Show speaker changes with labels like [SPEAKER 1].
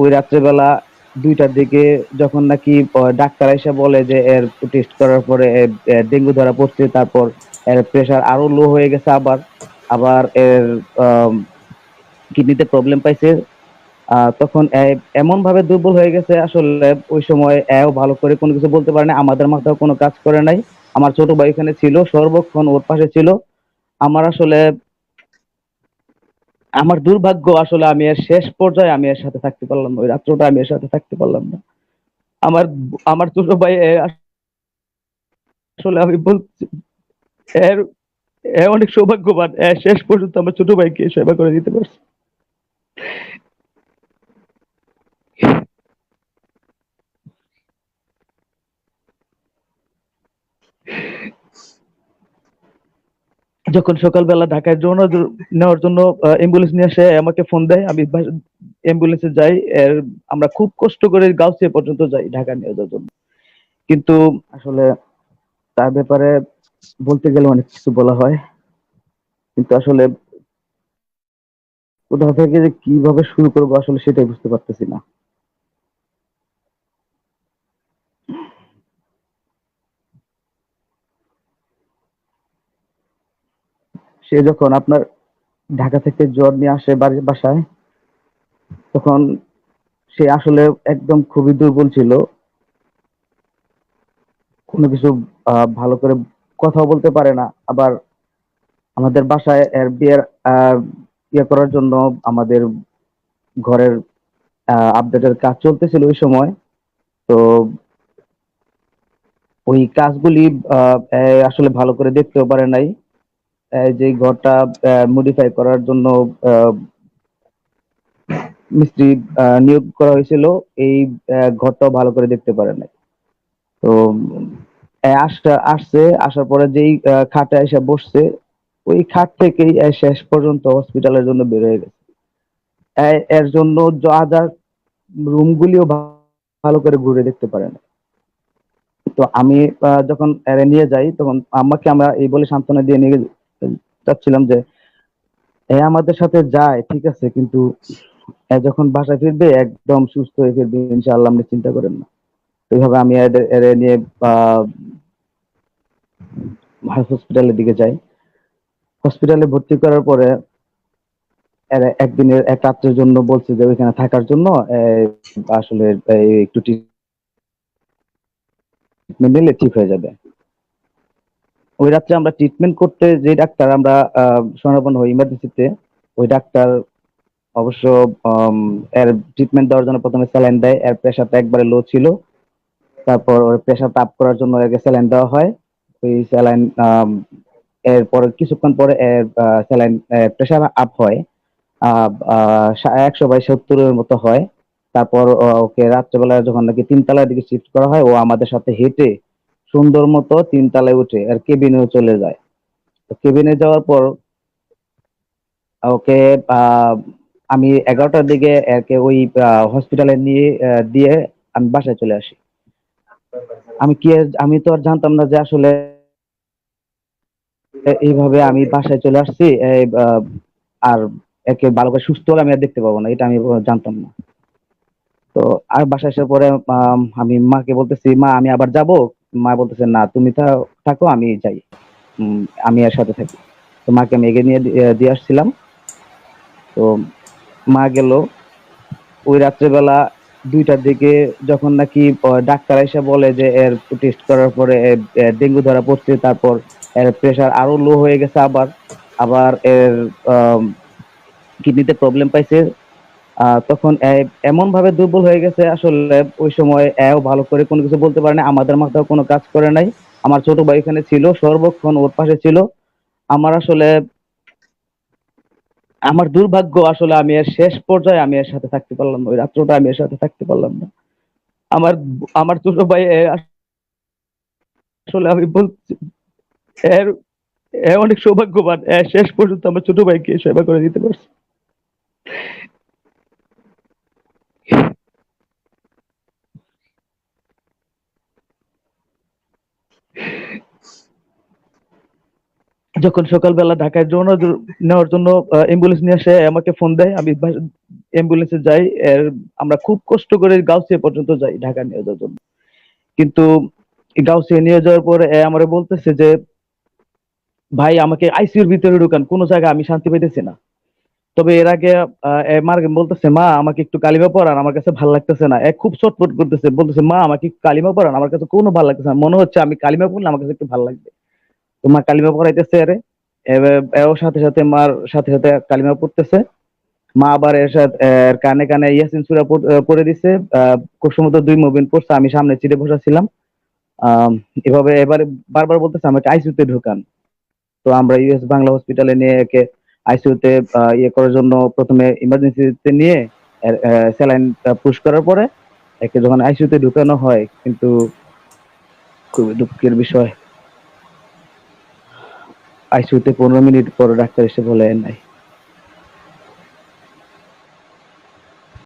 [SPEAKER 1] ওই রাত্রেবেলা দুইটার দিকে যখন নাকি ডাক্তার এসে বলে যে এর টেস্ট করার পরে ডেঙ্গু ধরা পড়ছে, তারপর এর প্রেশার আরও লো হয়ে গেছে আবার আবার এর কিডনিতে প্রবলেম পাইছে। তখন এমন ভাবে দুর্বল হয়ে গেছে আসলে ওই সময় এও ভালো করে কোনো কিছু বলতে পারে না আমাদের মাথাও কোনো কাজ করে নাই। আমার ছোট ভাই এখানে ছিল, সর্বক্ষণ ওর পাশে ছিল। আমার আসলে আমার দুর্ভাগ্য আসলে আমি এর শেষ পর্যায়ে আমি এর সাথে থাকতে পারলাম না। ওই রাত্রটা আমি এর সাথে থাকতে পারলাম না। আমার আমার ছোট ভাই আসলে আমি বলছি, এর অনেক সৌভাগ্যবান। শেষ পর্যন্ত আমার ছোট ভাইকে সেবা করে দিতে পারছে। যখন সকালবেলা ঢাকায় যৌন নেওয়ার জন্য অ্যাম্বুলেন্স নিয়ে আসে, আমাকে ফোন দেয়, আমি অ্যাম্বুলেন্সে যাই আমরা খুব কষ্ট করে গাউসিয়া পর্যন্ত যাই ঢাকা নিয়ে যাওয়ার জন্য। কিন্তু আসলে তার ব্যাপারে বলতে গেলে অনেক কিছু বলা হয়। কিন্তু আসলে কোথা থেকে যে কীভাবে শুরু করব আসলে সেটাই বুঝতে পারতেছি না। সে যখন আপনার ঢাকা থেকে জ্বর নিয়ে আসে বাড়ির বাসায়, তখন সে আসলে একদম খুবই দুর্বল ছিল। কোনো কিছু ভালো করে কথাও বলতে পারে না। আবার আমাদের বাসায় এর বিয়ের ইয়ে করার জন্য আমাদের ঘরের আপডেটের কাজ চলতেছিল ওই সময়। তো ওই কাজগুলি আসলে ভালো করে দেখতেও পারে নাই। যে ঘরটা মডিফাই করার জন্য মিস্ত্রি নিয়োগ করা হয়েছিল, এই ঘরটাও ভালো করে দেখতে পারে নাই। তো আসটা আসছে, আসার পরে যেই খাটে এসে বসছে, ওই খাট থেকেই শেষ পর্যন্ত হসপিটালের জন্য বের হয়ে গেছে। এর জন্য যা যা রুমগুলিও ভালো করে ঘুরে দেখতে পারে না তো আমি যখন এরে নিয়ে যাই, তখন আমাকে আমরা এই বলে সান্ত্বনা দিয়ে নিয়ে যাচ্ছিলাম যে, এ আমাদের সাথে যায়, ঠিক আছে, কিন্তু যখন বাসায় ফিরবে, একদম সুস্থ হয়ে ফিরবে, ইনশাআল্লাহ আপনি চিন্তা করেন না। এইভাবে আমি এরে নিয়ে হসপিটালের দিকে যাই। হসপিটালে ভর্তি করার পরে একদিনের, এক রাত্রের জন্য বলছে যে, ওইখানে থাকার জন্য আসলে একটু ট্রিটমেন্ট নিলে ঠিক হয়ে যাবে। ওই রাত্রে আমরা ট্রিটমেন্ট করতে যে ডাক্তার আমরা সোনারবন হই ইমার্জেন্সিতে ওই ডাক্তার অবশ্য এর ট্রিটমেন্ট দেওয়ার জন্য প্রথমে স্যালাইন দেয়, এর প্রেশারটা একবারে লো ছিল। তারপর ওর প্রেশারটা আপ করার জন্য একে স্যালাইন দেওয়া হয়। ওই স্যালাইন এরপর কিছুক্ষণ পরে এর স্যালাইন প্রেশার আপ হয়। একশো বাই সত্তরের মতো হয়। তারপর ওকে রাত্রেবেলা যখন নাকি তিনতলার দিকে শিফট করা হয়, ও আমাদের সাথে হেঁটে সুন্দর মতো তিন তিনতলায় উঠে আর কেবিনেও চলে যায়। কেবিনে যাওয়ার পর, ওকে আমি এগারোটার দিকে একে ওই হসপিটালে নিয়ে দিয়ে আমি বাসায় চলে আসি। আমি কি আমি তো আর জানতাম না যে আসলে এইভাবে আমি বাসায় চলে আসছি আর একে ভালো করে সুস্থ হলে আমি আর দেখতে পাবো না, এটা আমি জানতাম না। তো আর বাসায় আসার পরে আমি মাকে বলতেছি, মা, আমি আবার যাব? মা বলতেছে, না, তুমি থা- থাকো, আমি যাই। আমি এর সাথে থাকি। তো মাকে আমি এগিয়ে নিয়ে দিয়ে আসছিলাম। তো মা গেল। ওই রাত্রেবেলা দুইটার দিকে যখন নাকি ডাক্তার এসে বলে যে, এর টেস্ট করার পরে ডেঙ্গু ধরা পড়ছে, তারপর এর প্রেশার আরও লো হয়ে গেছে আবার আবার এর কিডনিতে প্রবলেম পাইছে। তখন এমন ভাবে দুর্বল হয়ে গেছে আসলে ওই সময় এও ভালো করে কোনো কিছু বলতে পারে না আমাদের মাথাও কোনো কাজ করে নাই। আমার ছোট ভাই এখানে ছিল, সর্বক্ষণ ওর পাশে ছিল। আমার আসলে, আমার দুর্ভাগ্য আসলে আমি এর শেষ পর্যায়ে আমি এর সাথে থাকতে পারলাম ওই রাত্রটা আমি এর সাথে থাকতে পারলাম না। আমার আমার ছোট ভাই আসলে আমি বলছি, এর অনেক সৌভাগ্যবান। শেষ পর্যন্ত আমার ছোট ভাইকে সেবা করে দিতে পারছে। যখন সকালবেলা ঢাকায় যৌন নেওয়ার জন্য অ্যাম্বুলেন্স নিয়ে আসে, আমাকে ফোন দেয়, আমি অ্যাম্বুলেন্সে যাই আমরা খুব কষ্ট করে গাউসিয়া পর্যন্ত যাই ঢাকা নিয়ে যাওয়ার জন্য। কিন্তু গাউসিয়া নিয়ে যাওয়ার পরে আমারে বলতেছে যে, ভাই, আমাকে আইসিইউর ভিতরে ঢুকান, কোনো জায়গায় আমি শান্তি পাইতেছি না। তবে এর আগে আহ, এ মার বলতেছে মা আমাকে একটু কালিমা পড়ান আমার কাছে ভালো লাগতেছে না। এক খুব চটপট করতেছে বলতেছে মা আমাকে কালিমা পড়ান আমার কাছে কোনো ভালো লাগতেছে না। মনে হচ্ছে আমি কালিমা পড়লে আমার কাছে একটু ভালো লাগবে। তো মা কালিমা পড়াইতেছে আরে এও সাথে সাথে মার সাথে সাথে কালিমা পড়তেছে। মা আবার এর সাথে কানে কানে ইয়াসিন সুরা পড়- দিছে। খুব দুই মুভিন পড়ছে আমি সামনে চিড়ে বসা ছিলাম আম, এভাবে এবারে বারবার বলতেছে আমাকে আইসিইউতে ঢোকান। তো আমরা ইউএস বাংলা হসপিটালে নিয়ে একে আইসিইউতে ইয়ে করার জন্য প্রথমে ইমার্জেন্সিতে নিয়ে স্যালাইন পুশ করার পরে একে যখন আইসিইউতে ঢুকানো হয়, কিন্তু খুবই দুঃখের বিষয়। আইসিইউতে পনেরো মিনিট পর ডাক্তার এসে বলে নাই।